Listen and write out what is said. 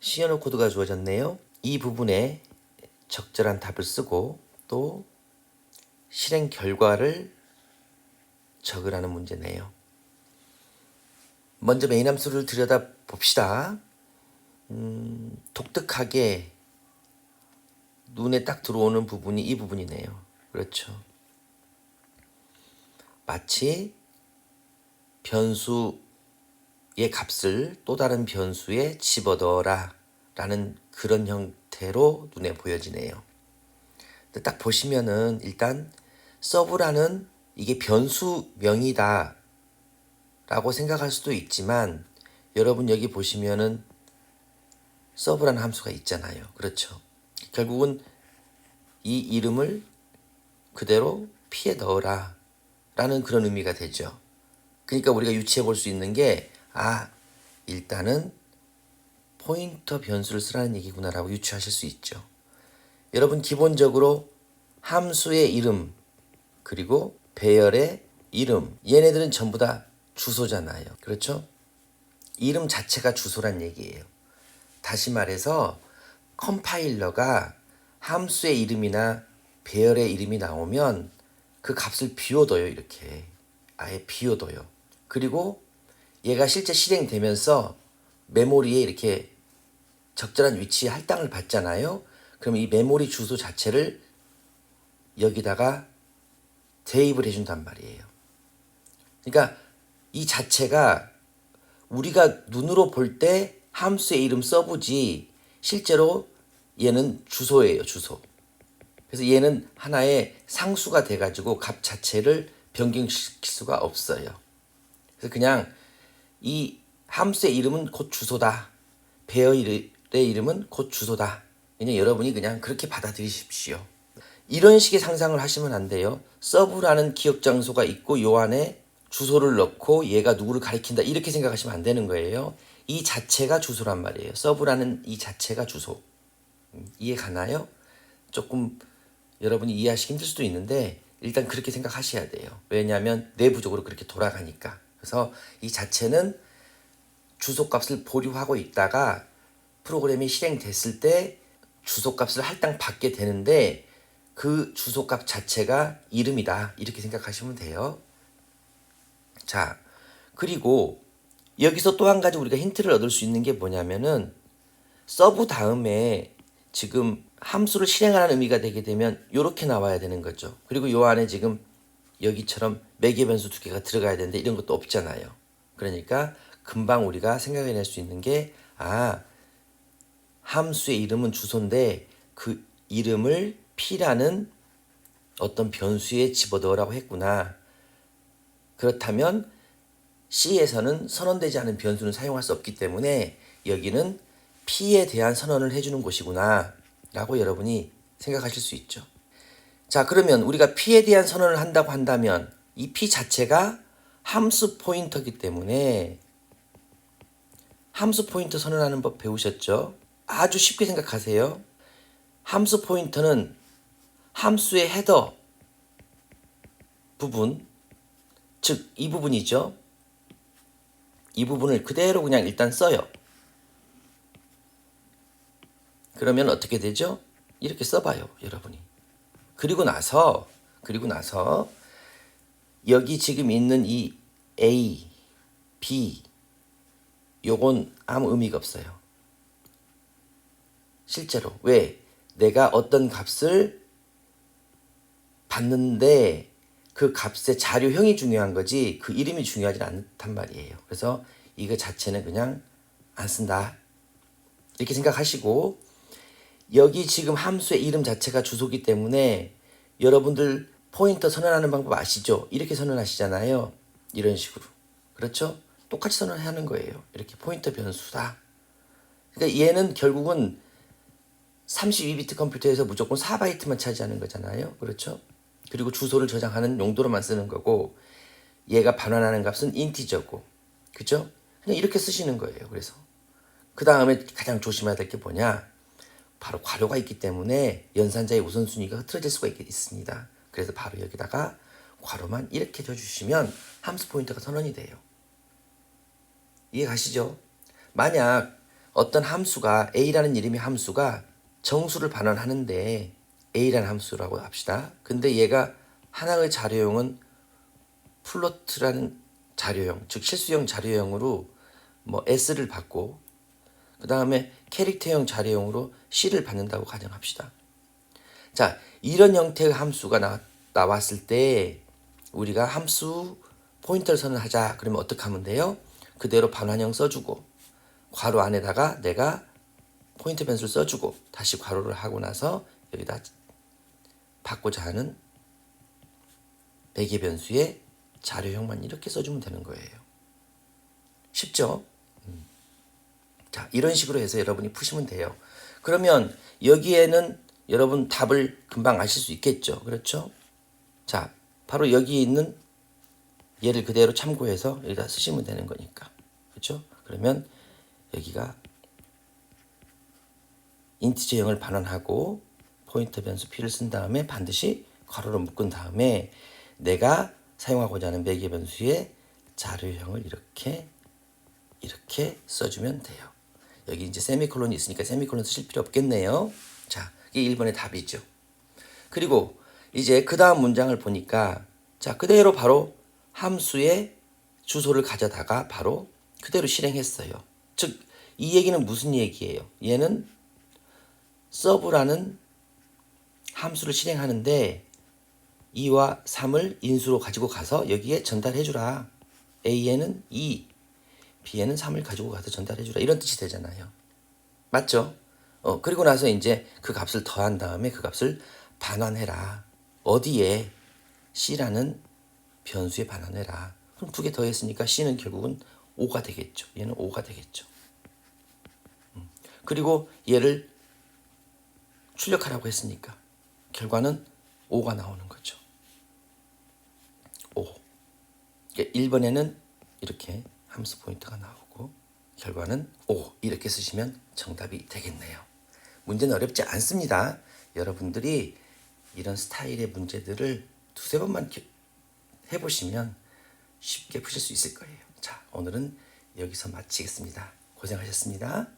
시연어 코드가 주어졌네요. 이 부분에 적절한 답을 쓰고 또 실행 결과를 적으라는 문제네요. 먼저 메인 함수를 들여다 봅시다. 음, 독특하게 눈에 딱 들어오는 부분이 이 부분이네요. 그렇죠. 마치 변수 의 값을 또 다른 변수에 집어넣어라 라는 그런 형태로 눈에 보여지네요. 딱 보시면은 일단 서브라는 이게 변수명이다 라고 생각할 수도 있지만 여러분 여기 보시면은 서브라는 함수가 있잖아요. 그렇죠. 결국은 이 이름을 그대로 피해 넣어라 라는 그런 의미가 되죠. 그러니까 우리가 유추해 볼 수 있는 게, 아, 일단은 포인터 변수를 쓰라는 얘기구나라고 유추하실 수 있죠. 여러분, 기본적으로 함수의 이름, 그리고 배열의 이름, 얘네들은 전부 다 주소잖아요. 그렇죠? 이름 자체가 주소란 얘기예요. 다시 말해서 컴파일러가 함수의 이름이나 배열의 이름이 나오면 그 값을 비워둬요, 이렇게. 아예 비워둬요. 그리고 얘가 실제 실행되면서 메모리에 이렇게 적절한 위치에 할당을 받잖아요. 그럼 이 메모리 주소 자체를 여기다가 대입을 해준단 말이에요. 그러니까 이 자체가 우리가 눈으로 볼 때 함수의 이름 써보지 실제로 얘는 주소예요, 주소. 그래서 얘는 하나의 상수가 돼가지고 값 자체를 변경시킬 수가 없어요. 그래서 그냥 이 함수의 이름은 곧 주소다. 배열의 이름은 곧 주소다. 그냥 여러분이 그냥 그렇게 받아들이십시오. 이런 식의 상상을 하시면 안 돼요. 서브라는 기억 장소가 있고 요 안에 주소를 넣고 얘가 누구를 가리킨다 이렇게 생각하시면 안 되는 거예요. 이 자체가 주소란 말이에요. 서브라는 이 자체가 주소. 음, 이해 가나요? 조금 여러분이 이해하시기 힘들 수도 있는데 일단 그렇게 생각하셔야 돼요. 왜냐하면 내부적으로 그렇게 돌아가니까. 그래서 이 자체는 주소값을 보류하고 있다가 프로그램이 실행됐을 때 주소값을 할당 받게 되는데 그 주소값 자체가 이름이다. 이렇게 생각하시면 돼요. 자, 그리고 여기서 또 한 가지 우리가 힌트를 얻을 수 있는 게 뭐냐면은 서브 다음에 지금 함수를 실행하는 의미가 되게 되면 이렇게 나와야 되는 거죠. 그리고 요 안에 지금 여기처럼 매개 변수 두 개가 들어가야 되는데 이런 것도 없잖아요. 그러니까 금방 우리가 생각해낼 수 있는 게 아, 함수의 이름은 주소인데 그 이름을 p라는 어떤 변수에 집어넣으라고 했구나. 그렇다면 C에서는 선언되지 않은 변수는 사용할 수 없기 때문에 여기는 P에 대한 선언을 해주는 곳이구나 라고 여러분이 생각하실 수 있죠. 자 그러면 우리가 P에 대한 선언을 한다고 한다면 이 P 자체가 함수 포인터기 때문에 함수 포인터 선언하는 법 배우셨죠? 아주 쉽게 생각하세요. 함수 포인터는 함수의 헤더 부분, 즉 이 부분이죠. 이 부분을 그대로 그냥 일단 써요. 그러면 어떻게 되죠? 이렇게 써봐요, 여러분이. 그리고 나서, 그리고 나서, 여기 지금 있는 이 A, B, 요건 아무 의미가 없어요. 실제로. 왜? 내가 어떤 값을 받는데 그 값의 자료형이 중요한 거지 그 이름이 중요하지 않단 말이에요. 그래서 이거 자체는 그냥 안 쓴다. 이렇게 생각하시고 여기 지금 함수의 이름 자체가 주소기 때문에 여러분들 포인터 선언하는 방법 아시죠? 이렇게 선언하시잖아요. 이런 식으로. 그렇죠? 똑같이 선언하는 거예요. 이렇게 포인터 변수다. 그러니까 얘는 결국은 32비트 컴퓨터에서 무조건 4바이트만 차지하는 거잖아요. 그렇죠? 그리고 주소를 저장하는 용도로만 쓰는 거고 얘가 반환하는 값은 인티저고. 그죠? 그냥 이렇게 쓰시는 거예요. 그래서 그 다음에 가장 조심해야 될 게 뭐냐? 바로 괄호가 있기 때문에 연산자의 우선순위가 흐트러질 수가 있, 있습니다. 그래서 바로 여기다가 괄호만 이렇게 줘주시면 함수 포인터가 선언이 돼요. 이해 가시죠? 만약 어떤 함수가 a라는 이름의 함수가 정수를 반환하는데 a라는 함수라고 합시다. 근데 얘가 하나의 자료형은 플로트라는 자료형, 즉 실수형 자료형으로 뭐 s를 받고 그 다음에 캐릭터형 자료형으로 c를 받는다고 가정합시다. 자, 이런 형태의 함수가 나, 나왔을 때 우리가 함수 포인터를 선언하자. 그러면 어떻게 하면 돼요? 그대로 반환형 써주고 괄호 안에다가 내가 포인트 변수를 써주고 다시 괄호를 하고 나서 여기다 받고자 하는 매개 변수의 자료형만 이렇게 써주면 되는 거예요. 쉽죠? 음. 자, 이런 식으로 해서 여러분이 푸시면 돼요. 그러면 여기에는 여러분 답을 금방 아실 수 있겠죠. 그렇죠? 자, 바로 여기 있는 얘를 그대로 참고해서 여기다 쓰시면 되는 거니까. 그렇죠? 그러면 여기가 인티저형을 반환하고 포인터 변수 p를 쓴 다음에 반드시 괄호로 묶은 다음에 내가 사용하고자 하는 매개 변수의 자료형을 이렇게 이렇게 써주면 돼요. 여기 이제 세미콜론이 있으니까 세미콜론 쓰실 필요 없겠네요. 자, 이게 1번의 답이죠. 그리고 이제 그 다음 문장을 보니까 자, 그대로 바로 함수의 주소를 가져다가 바로 그대로 실행했어요. 즉, 이 얘기는 무슨 얘기예요? 얘는 서브라는 함수를 실행하는데 2와 3을 인수로 가지고 가서 여기에 전달해 주라. A에는 2, B에는 3을 가지고 가서 전달해 주라. 이런 뜻이 되잖아요. 맞죠? 어, 그리고 나서 이제 그 값을 더한 다음에 그 값을 반환해라. 어디에? C라는 변수에 반환해라. 그럼 두 개 더했으니까 C는 결국은 5가 되겠죠. 얘는 5가 되겠죠. 음. 그리고 얘를 출력하라고 했으니까 결과는 5가 나오는 거죠. 5. 1번에는 이렇게 함수 포인트가 나오고 결과는 5 이렇게 쓰시면 정답이 되겠네요. 문제는 어렵지 않습니다. 여러분들이 이런 스타일의 문제들을 두세 번만 겨- 해보시면 쉽게 푸실 수 있을 거예요. 자, 오늘은 여기서 마치겠습니다. 고생하셨습니다.